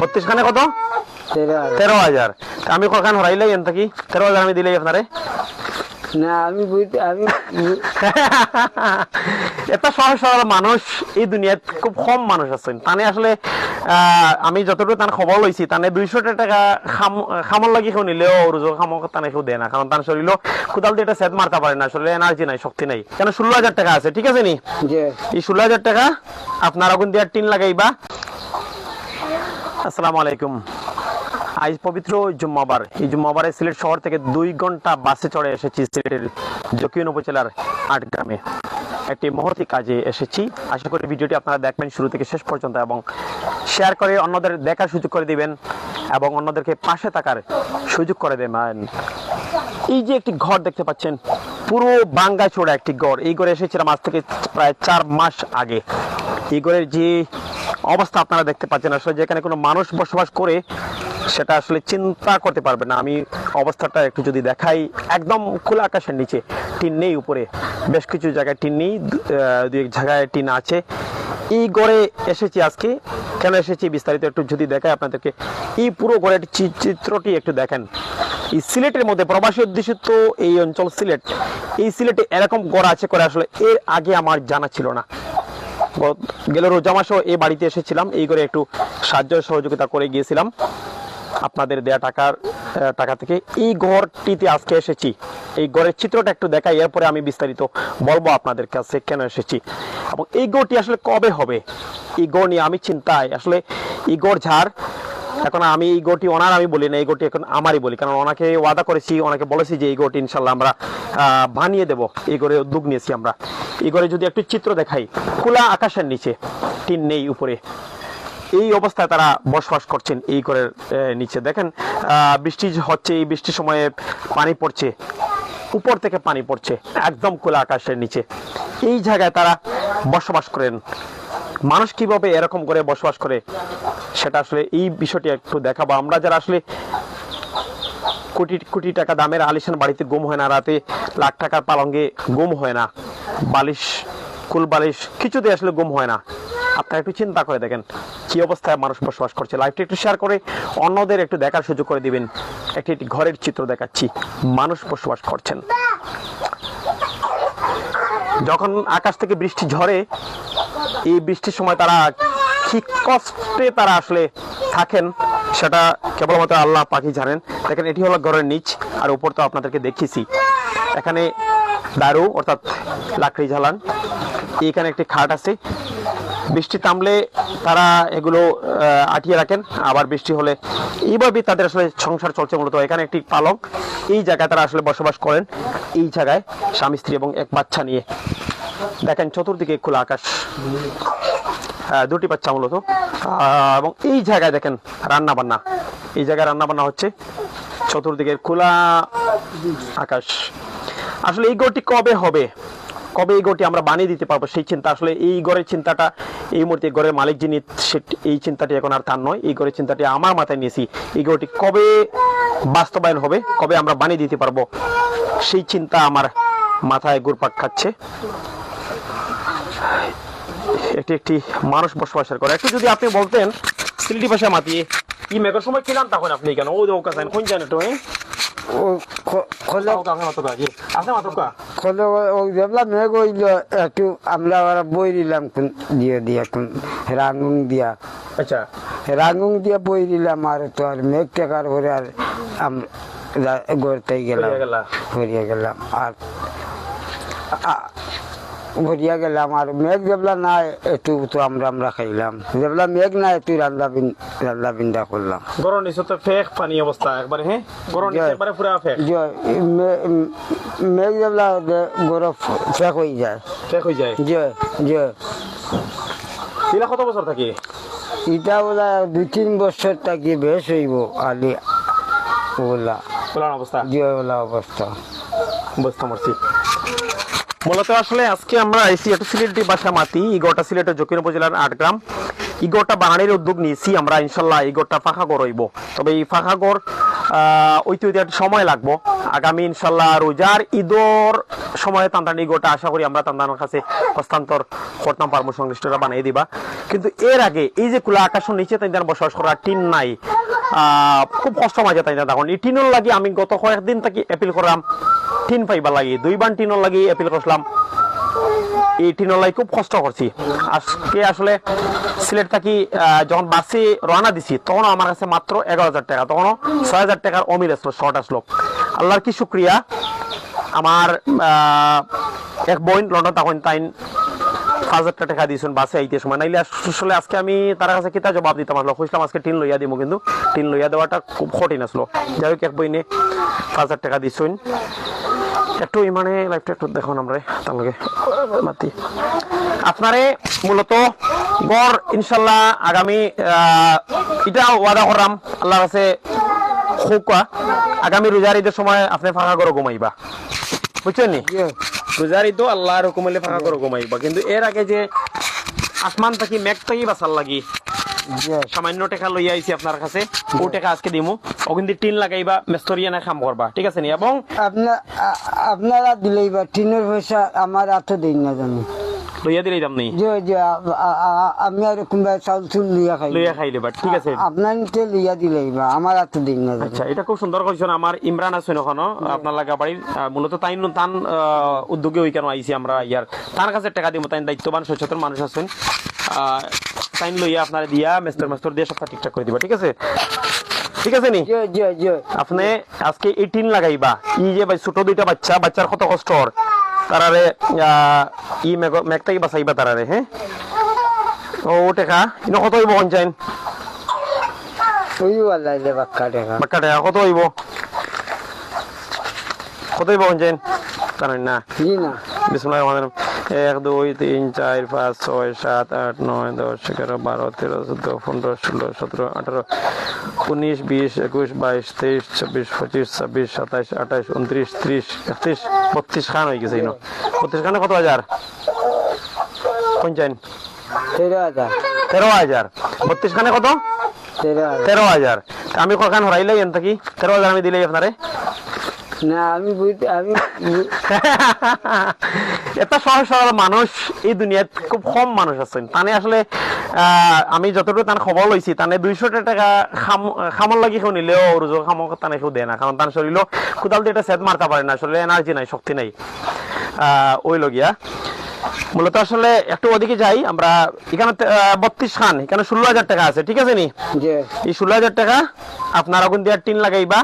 বত্রিশ খানে কত? তেরো হাজার। আমি কখান হরাইলাই এন থাকি? তেরো হাজার আমি দিলাই আপনারে। না আমি আমি বু- সহজ সরল মানুষ এই দুনিয়াত খুব কম মানুষ আছেন। তানে আসলে আমি যতটুকু তার খবর লইছি তানে দুইশো টাকা খাম খামর লাগি কেউ নিলেও রোজো খামক তানে কেউ দেয় না। কারণ তার শরীরও কোদাল দিয়ে এটা সেট মারতে পারে না শরীরে এনার্জি নাই শক্তি নাই। কেন ষোলো হাজার টাকা আছে ঠিক আছে নি? এই ষোলো হাজার টাকা আপনার আগুন দেওয়ার টিন লাগাইবা। আসসালামু আলাইকুম। আজ পবিত্র জুম্মাবার। এই জুম্মাবারে সিলেট শহর থেকে দুই ঘণ্টা বাসে চড়ে এসেছি সিলেটের জকিউন উপজেলার আট গ্রামে। একটি মহতি কাজে এসেছি। আশা করি ভিডিওটি আপনারা দেখবেন শুরু থেকে শেষ পর্যন্ত এবং শেয়ার করে অন্যদের দেখার সুযোগ করে দিবেন এবং অন্যদেরকে পাশে থাকার সুযোগ করে দেবেন। এই যে একটি ঘর দেখতে পাচ্ছেন পুরো বাঙ্গা চোড়া একটি গড়। এই ঘরে এসেছিলাম আজ থেকে প্রায় চার মাস আগে। এই গড়ের যে অবস্থা আপনারা দেখতে পাচ্ছেন, আসলে যেখানে কোনো মানুষ বসবাস করে, সেটা আসলে চিন্তা করতে পারবে না। আমি অবস্থাটা একটু যদি দেখাই, একদম খোলা আকাশের নিচে। টিন নেই উপরে। বেশ কিছু জায়গায় টিন নেই, দু- এক জায়গায় টিন আছে। এই গড়ে এসেছি আজকে। কেন এসেছি বিস্তারিত একটু যদি দেখায় আপনাদেরকে। এই পুরো গড়ের চিত্রটি একটু দেখেন। এই সিলেটের মধ্যে প্রবাসী অধ্যুষিত এই অঞ্চল সিলেট। এই সিলেটে এরকম গড় আছে করে আসলে এর আগে আমার জানা ছিল না। গেল রোজা মাসেও এই বাড়িতে এসেছিলাম, এই করে একটু সাহায্য সহযোগিতা করে গিয়েছিলাম। আপনাদের দেয়া টাকার টাকা থেকে এই ঘরটিতে আজকে এসেছি। এই ঘরের চিত্রটা একটু দেখাই, এরপরে আমি বিস্তারিত বলব আপনাদের কাছে কেন এসেছি। এবং এই গড়টি আসলে কবে হবে? এই গড় নিয়ে আমি চিন্তায়। আসলে এই গড় ঝাড় এখন আমি এই গোটি ওনার আমি বলি না, এই গোটি এখন আমারই বলি। কারণ ওনাকে ওয়াদা করেছি, ওনাকে বলেছি যে এই গোটি ইনশাল্লাহ আমরা বানিয়ে দেব। এই করে উদ্যোগ নিয়েছি আমরা। এই করে যদি একটু চিত্র দেখাই, খোলা আকাশের নিচে, টিন নেই উপরে। এই অবস্থায় তারা বসবাস করছেন এই করে নিচে। দেখেন বৃষ্টি হচ্ছে, এই বৃষ্টির সময়ে পানি পড়ছে। উপর থেকে পানি পড়ছে, একদম খোলা আকাশের নিচে। এই জায়গায় তারা বসবাস করেন। মানুষ কীভাবে এরকম করে বসবাস করে? সেটা আসলে এই বিষয়টি একটু দেখাবো। আমরা যারা আসলে কোটি কোটি টাকা দামের আলিশান বাড়িতে গুম হয় না, রাতে লাখ টাকার পালঙ্গে গুম হয় না, বালিশ, কুল বালিশ কিছুতে আসলে গুম হয় না। আপনারা একটু চিন্তা করে দেখেন কি অবস্থায় মানুষ বসবাস করছে। লাইভটি একটু শেয়ার করে অন্যদের একটু দেখার সুযোগ করে দিবেন। একটি একটি ঘরের চিত্র দেখাচ্ছি। মানুষ বসবাস করছেন। যখন আকাশ থেকে বৃষ্টি ঝরে, এই বৃষ্টির সময় তারা কি কষ্টে তারা আসলে থাকেন, সেটা কেবলমাত্র আল্লাহ পাখি জানেন। দেখেন, এটি হলো ঘরের নিচ, আর উপর তো আপনাদেরকে দেখিয়েছি। এখানে দারু, অর্থাৎ লাকড়ি জ্বালান। এখানে একটি খাট আছে। বৃষ্টি থামলে তারা এগুলো আটিয়ে রাখেন। আবার বৃষ্টি হলে এইভাবেই তাদের আসলে সংসার চলছে মূলত। এখানে একটি পালক এই জায়গায় তারা আসলে বসবাস করেন। এই জায়গায় স্বামী, স্ত্রী এবং এক বাচ্চা নিয়ে। দেখেন, চতুর্দিকে খোলা আকাশ। দুটি বাচ্চা মূলত। এবং এই জায়গায় দেখেন রান্না বান্না এই জায়গায় রান্না বান্না হচ্ছে চতুর্দিকে খোলা আকাশ। আসলে এই গড়টি কবে হবে? কবে এই গড়টি আমরা বানিয়ে দিতে পারব? সেই চিন্তা আসলে এই গড়ের চিন্তাটা, এই মুহূর্তে গড়ের মালিক যিনি এই চিন্তাটি এখন আর তার নয়। এই গড়ের চিন্তাটি আমার মাথায় নিয়েছি। এই গড়টি কবে বাস্তবায়ন হবে? কবে আমরা বানিয়ে দিতে পারব? সেই চিন্তা আমার মাথায় ঘুরপাক খাচ্ছে। এটি একটি মানুষ বসবাসের করে একটু যদি আপনি বলতেন সিলেটি ভাষা মাতিয়ে কি মেঘের সময় কিলাম তখন আপনি কেন? ও দৌকা চান কোন জানেন একটু আমরা ওরা বই দিলাম দিয়ে দিয়ে কোন রাঙ্গুং দিয়া। আচ্ছা। রাঙ্গুং দিয়া বই দিলাম আর তো আর মেঘ টেকার আর গড়তে গেলাম। হরিয়া গেলাম। আর ভরিয়া গেলাম আর মেঘ যেবলা নাই একটু তো আমরা আমরা খাইলাম যেবলা মেঘ নাই একটু রান্না বিন রান্না বিন্দা করলাম। গরম নিচে তো ফেক পানি অবস্থা একবারে হ্যাঁ? গরম নিচে একবারে পুরা ফেক। মেঘ যেবলা গরম ফেক হয়ে যায়। ফেক হয়ে যায়। যে যে তিলা কত বছর থাকি? ইটা বলা দুই তিন বছর থাকি বেশ হইব আলি ওলা। পুরান অবস্থা। যে ওলা অবস্থা। বুঝতে পারছি মূলত আসলে আজকে আমরা আইসি একটু সিলেটি বাসা মাতি ইগোটা সিলেটের জকির উপজেলার আট গ্রাম। ইগোটা বানানোর উদ্যোগ নিয়েছি আমরা, ইনশাল্লাহ ইগোটা ফাঁকা গড় হইব। তবে এই ফাঁকা গড় ওইতে সময় লাগবো। আগামী ইনশাল্লাহ রোজার ঈদর সময়ে তান্তানি গোটা আশা করি আমরা তান্তানের কাছে হস্তান্তর করতাম পারব সংশ্লিষ্টরা বানিয়ে দিবা। কিন্তু এর আগে এই যে খোলা আকাশের নিচে তাই বসবাস করা টিন নাই খুব কষ্ট মাঝে তাই না তখন এই টিনের লাগি আমি গত কয়েকদিন থেকে অ্যাপিল করলাম টিন পাইবা লাগি দুইবার টিনের লাগি এপিল করছিলাম এই টিনলাই খুব কষ্ট করছি আজকে আসলে সিলেট থাকি যখন বাসে রওনা দিছি, তখন আমার কাছে মাত্র এগারো হাজার টাকা তখনও ছয় হাজার টাকার অমিল আসলো শর্ট আসলো আল্লাহর কি শুক্রিয়া আমার এক বোন লন্ডন তখন তাইন পাঁচ হাজার টাকা দিয়েছেন, বাসে আইতে সময়। নাইলে আসলে আজকে আমি তার কাছে কিতা জবাব দিতাম? আসলো খুঁজলাম আজকে টিন লইয়া দিব কিন্তু টিন লইয়া দেওয়াটা খুব কঠিন আসলো। যাই হোক, এক পাঁচ হাজার টাকা দিয়েছেন একটু ইমানে লাইফটা একটু দেখুন আমরা, তার লগে মাতি আপনারে মূলত গড় ইনশাল্লাহ আগামী এটা ওয়াদা করাম আল্লাহর কাছে আগামী রোজার ঈদের সময় আপনি ফাঁকা করে ঘুমাইবা। বুঝছেন রোজারি তো আল্লাহ ঈদও হলে ফাঁকা করে ঘুমাইবা। কিন্তু এর আগে যে আসমান থাকি মেঘ থাকি বাসার লাগি সামান্য টেকা লইয়া আইছি আপনার কাছে ও টাকা আজকে দিমু। ও কিন্তু টিন লাগাইবা মেস্তরিয়া না কাম করবা ঠিক আছে নি? এবং আপনারা দিলেইবা টিনের পয়সা আমার হাতে দিন না জানি। লইয়া দাম নেই আমি আর কোনবা চাউল চুল লইয়া খাই লইয়া ঠিক আছে। আপনার নিতে লইয়া দিন না আচ্ছা এটা খুব সুন্দর করেছেন আমার ইমরান আছেন ওখানে আপনার লাগা বাড়ির আহ, মূলত তাই তান উদ্যোগে ওই কেন আইছি আমরা ইয়ার তার কাছে টাকা দিব তাই দায়িত্ববান সচেতন মানুষ আছেন। তাইন লইয়া আপনার দিয়া মেস্তর মেস্তর দিয়ে সবটা ঠিকঠাক করে দিবা ঠিক আছে? ঠিক আছে নি? আপনি আজকে এই টিন লাগাইবা ই যে ভাই ছোট দুইটা বাচ্চা বাচ্চার কত কষ্ট তারারে ই মেঘ- মেঘটাই বাঁচাইবা তারারে হ্যাঁ ও টেকা ইনো কত হইব দে বাক্কা টাকা কত হইব কত হইব কনচাইন জানেন না জি না বিসমুল্লাহির রহমানির রহিম। এক দুই তিন চার পাঁচ ছয় সাত আট নয় দশ এগারো বারো তেরো চোদ্দ পনেরো ষোলো সতেরো আঠারো উনিশ বিশ একুশ বাইশ তেইশ চব্বিশ পঁচিশ ছাব্বিশ সাতাইশ আঠাইশ উনত্রিশ ত্রিশ একত্রিশ বত্রিশ খান হয়ে গেছে বত্রিশ খানে কত হাজার পঞ্চায়েত তেরো হাজার তেরো হাজার বত্রিশ খানে কত তেরো হাজার আমি কখান হরাইলাই এন থাকি তেরো হাজার আমি দিলেই আপনারে না আমি আমি এটা সহজ সরল মানুষ এই দুনিয়াত খুব কম মানুষ আছেন। তানে আসলে আমি যতটুকু তার খবর লইছি তানে দুইশো টাকা খাম খামর লাগি কেউ নিলেও রোজ খামো তানে কেউ দেয় না। কারণ তার শরীরও কোদাল দিয়ে এটা সেট মারতে পারে না আসলে এনার্জি নাই শক্তি নাই। ওই লগিয়া। মূলত আসলে একটু ওদিকে যাই আমরা এখানে বত্রিশ খান এখানে ষোলো হাজার টাকা আছে ঠিক আছে নি? যে এই ষোলো হাজার টাকা আপনার আগুন দিয়ে টিন লাগাইবা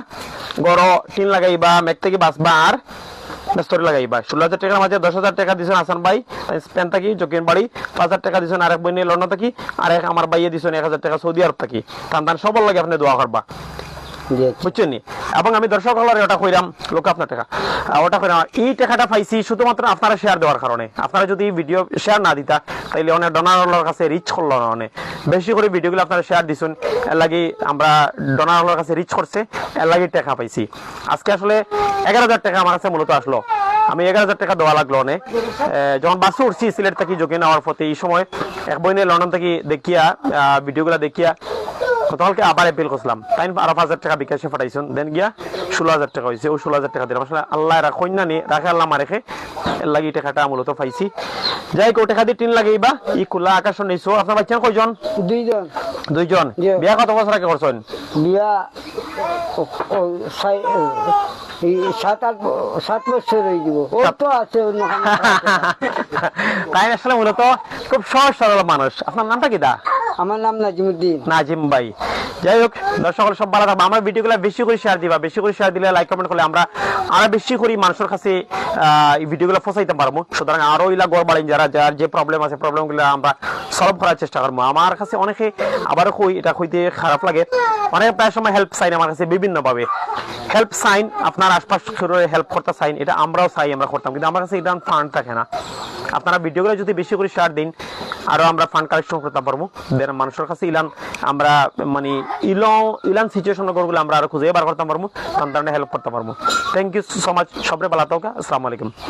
গড় টিন লাগাইবা মেঘ থেকে বাঁচবা আর মেস্তরি ভাই। ষোলো হাজার টাকার মাঝে দশ হাজার টাকা দিয়েছেন হাসান ভাই, স্পেন থাকি জকিন বাড়ি। পাঁচ হাজার টাকা দিয়েছেন আরেক বই নিয়ে লন্ডন থাকি আর এক আমার ভাইয়ে দিয়েছেন এক হাজার টাকা সৌদি আরব থাকি। তান তান সবল লাগে আপনি দোয়া করবা। বুঝছেন এবং আমি দর্শক হলার ওটা কইরাম, লোক আপনার টাকা। ওটা কইরাম, এই টাকাটা পাইছি শুধুমাত্র আপনারা শেয়ার দেওয়ার কারণে। আপনারা যদি ভিডিও শেয়ার না দিতা, তাইলে অনেক ডোনার কাছে রিচ করল না অনেক। বেশি করে ভিডিওগুলো আপনারা শেয়ার দিছেন, এর লাগি আমরা ডোনার কাছে রিচ করছে, এর লাগি টাকা পাইছি। আজকে আসলে এগারো হাজার টাকা আমার কাছে মূলত আসলো। আমি এগারো হাজার টাকা দেওয়া লাগল অনেক। যখন বাসে উঠছি, সিলেট থেকে যোগে নেওয়ার পথে এই সময়, এক বইনে লন্ডন থেকে দেখিয়া ভিডিওগুলো দেখিয়া গতকালকে আবার এপিল করছিলাম তাই আরও হাজার টাকা বিকাশে পাঠাইছেন। দেন গিয়া ষোলো হাজার টাকা হয়েছে ও ষোলো হাজার টাকা দিলাম। আসলে আল্লাহ নিয়ে রাখে আল্লাহ এর লাগি টাকাটা মূলত পাইছি। যাই কেউ টাকা দিয়ে টিন লাগাইবা ই খোলা আকাশ নিছো। আপনার বাচ্চা কয়জন? দুইজন। দুইজন। বিয়া কত বছর আগে করছেন বিয়া ও- ও সাই- এই সাত আট সাত বছর হয়ে দিব ও তো আছে। তাই আসলে মূলত খুব সহজ সরল মানুষ। আপনার নামটা কি দা? আমার নাম নাজিমুদ্দিন। নাজিম ভাই। যাই হোক, দর্শক সব ভালো থাকবে। আমার ভিডিওগুলো বেশি করে শেয়ার দিবা, বেশি করে শেয়ার দিলে লাইক কমেন্ট করলে আমরা আরও বেশি করে মানুষের কাছে এই ভিডিওগুলো পৌঁছাইতে পারব। সুতরাং আরও ইলা গড় বাড়েন যারা, যার যে প্রবলেম আছে প্রবলেমগুলো আমরা সলভ করার চেষ্টা করব। আমার কাছে অনেকে আবারও কই, এটা কইতে খারাপ লাগে। অনেক প্রায় সময় হেল্প সাইন আমার কাছে বিভিন্ন ভাবে হেল্প সাইন আপনার আশপাশ হেল্প করতে সাইন এটা আমরাও চাই আমরা করতাম। কিন্তু আমার কাছে এটা ফান্ড থাকে না। আপনারা ভিডিওগুলো যদি বেশি করে শেয়ার দিন আরও আমরা ফান্ড কালেকশন করতে পারব। দেন মানুষের কাছে ইলান আমরা মানে ইলং ইলান সিচুয়েশনগুলো আমরা আরও খুঁজে বার করতে পারব। তার হেল্প করতে পারব। থ্যাংক ইউ সো মাচ সবরে ভালো থাকা আসসালামু আলাইকুম।